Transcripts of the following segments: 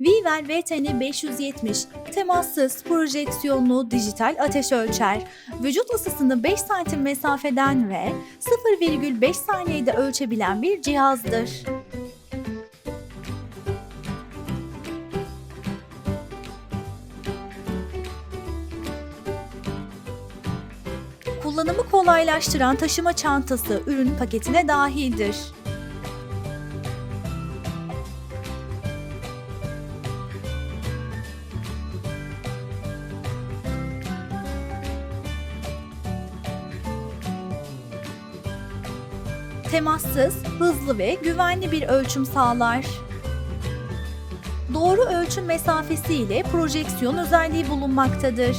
Vivel VTN 570 temassız, projeksiyonlu dijital ateş ölçer. Vücut ısısını 5 santim mesafeden ve 0,5 saniyede ölçebilen bir cihazdır. Kullanımı kolaylaştıran taşıma çantası ürün paketine dahildir. Temassız, hızlı ve güvenli bir ölçüm sağlar. Doğru ölçüm mesafesi ile projeksiyon özelliği bulunmaktadır.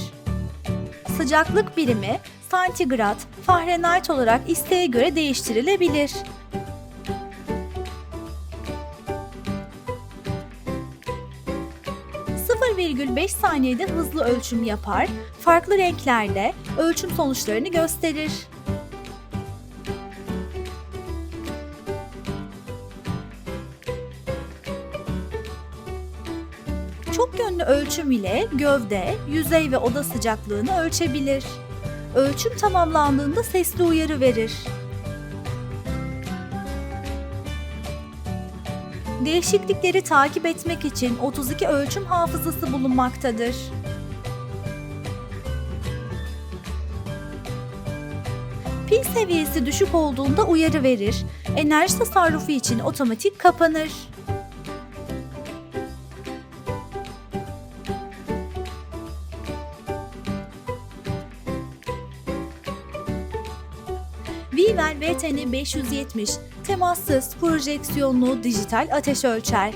Sıcaklık birimi santigrat, Fahrenheit olarak isteğe göre değiştirilebilir. ...0,5 saniyede hızlı ölçüm yapar, farklı renklerle ölçüm sonuçlarını gösterir. Çok yönlü ölçüm ile gövde, yüzey ve oda sıcaklığını ölçebilir. Ölçüm tamamlandığında sesli uyarı verir. Değişiklikleri takip etmek için 32 ölçüm hafızası bulunmaktadır. Pil seviyesi düşük olduğunda uyarı verir. Enerji tasarrufu için otomatik kapanır. Vivel VTN 570 temassız, projeksiyonlu dijital ateş ölçer.